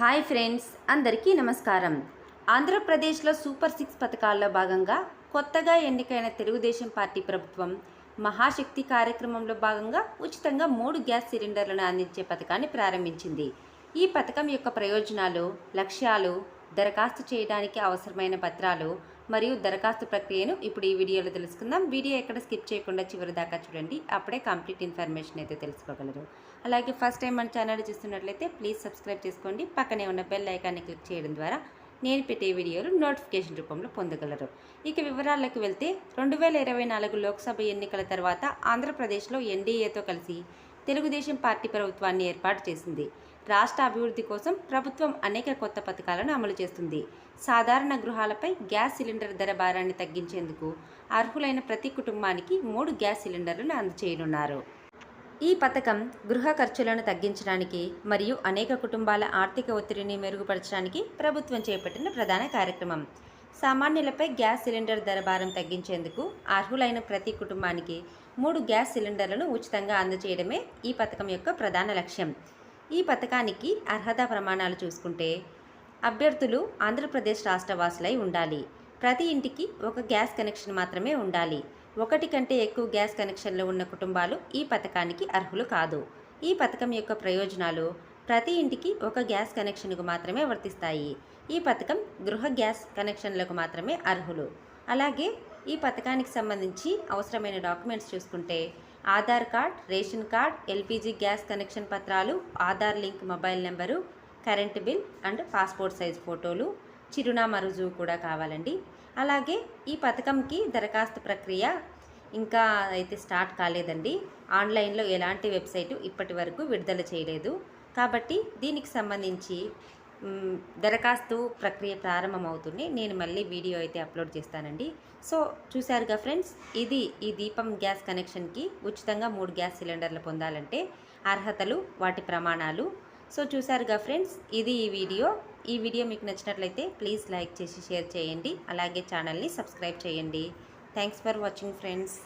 Hi friends అందరికీ నమస్కారం. ఆంధ్రప్రదేశ్లో సూపర్ సిక్స్ పథకాల్లో భాగంగా కొత్తగా ఎన్నికైన తెలుగుదేశం పార్టీ ప్రభుత్వం మహాశక్తి కార్యక్రమంలో భాగంగా ఉచితంగా మూడు గ్యాస్ సిలిండర్లను అందించే పథకాన్ని ప్రారంభించింది. ఈ పథకం యొక్క ప్రయోజనాలు లక్ష్యాలు దరఖాస్తు చేయడానికి అవసరమైన పత్రాలు మరియు దరఖాస్తు ప్రక్రియను ఇప్పుడు ఈ వీడియోలో తెలుసుకుందాం. వీడియో ఎక్కడ స్కిప్ చేయకుండా చివరి దాకా చూడండి. అప్పుడే కంప్లీట్ ఇన్ఫర్మేషన్ అయితే తెలుసుకోగలరు. అలాగే ఫస్ట్ టైం మన ఛానల్ చూస్తున్నట్లయితే ప్లీజ్ సబ్స్క్రైబ్ చేసుకోండి. పక్కనే ఉన్న బెల్ ఐకాన్ని క్లిక్ చేయడం ద్వారా నేను పెట్టే వీడియోలు నోటిఫికేషన్ రూపంలో పొందగలరు. ఇక వివరాల్లోకి వెళ్తే రెండు వేల ఇరవై నాలుగు లోక్సభ ఎన్నికల తర్వాత ఆంధ్రప్రదేశ్లో ఎన్డీఏతో కలిసి తెలుగుదేశం పార్టీ ప్రభుత్వాన్ని ఏర్పాటు చేసింది. రాష్ట్ర అభివృద్ధి కోసం ప్రభుత్వం అనేక కొత్త పథకాలను అమలు చేస్తుంది. సాధారణ గృహాలపై గ్యాస్ సిలిండర్ ధర భారాన్ని తగ్గించేందుకు అర్హులైన ప్రతి కుటుంబానికి మూడు గ్యాస్ సిలిండర్లను అందజేయనున్నారు. ఈ పథకం గృహ ఖర్చులను తగ్గించడానికి మరియు అనేక కుటుంబాల ఆర్థిక ఒత్తిడిని మెరుగుపరచడానికి ప్రభుత్వం చేపట్టిన ప్రధాన కార్యక్రమం. సామాన్యులపై గ్యాస్ సిలిండర్ ధర భారం తగ్గించేందుకు అర్హులైన ప్రతి కుటుంబానికి మూడు గ్యాస్ సిలిండర్లను ఉచితంగా అందజేయడమే ఈ పథకం యొక్క ప్రధాన లక్ష్యం. ఈ పథకానికి అర్హత ప్రమాణాలు చూసుకుంటే అభ్యర్థులు ఆంధ్రప్రదేశ్ రాష్ట్ర వాసులై ఉండాలి. ప్రతి ఇంటికి ఒక గ్యాస్ కనెక్షన్ మాత్రమే ఉండాలి. ఒకటి కంటే ఎక్కువ గ్యాస్ కనెక్షన్లు ఉన్న కుటుంబాలు ఈ పథకానికి అర్హులు కాదు. ఈ పథకం యొక్క ప్రయోజనాలు ప్రతి ఇంటికి ఒక గ్యాస్ కనెక్షన్కు మాత్రమే వర్తిస్తాయి. ఈ పథకం గృహ గ్యాస్ కనెక్షన్లకు మాత్రమే అర్హులు. అలాగే ఈ పథకానికి సంబంధించి అవసరమైన డాక్యుమెంట్స్ చూసుకుంటే Aadhaar card ration card LPG gas connection పత్రాలు Aadhaar link mobile number current bill and passport size ఫోటోలు చిరునామా రుజువు కూడా కావాలండి. అలాగే ఈ పథకంకి దరఖాస్తు ప్రక్రియ ఇంకా అయితే స్టార్ట్ కాలేదండి. ఆన్లైన్లో ఎలాంటి వెబ్సైటు ఇప్పటి వరకు విడుదల చేయలేదు. కాబట్టి దీనికి సంబంధించి దరఖాస్తు ప్రక్రియ ప్రారంభమవుతుంది. నేను మళ్ళీ వీడియో అయితే అప్లోడ్ చేస్తానండి. సో చూశారుగా ఫ్రెండ్స్ ఇది ఈ దీపం గ్యాస్ కనెక్షన్కి ఉచితంగా మూడు గ్యాస్ సిలిండర్లు పొందాలంటే అర్హతలు వాటి ప్రమాణాలు. సో చూశారుగా ఫ్రెండ్స్ ఇది ఈ వీడియో. ఈ వీడియో మీకు నచ్చినట్లయితే ప్లీజ్ లైక్ చేసి షేర్ చేయండి. అలాగే ఛానల్ని సబ్స్క్రైబ్ చేయండి. Thanks for watching friends.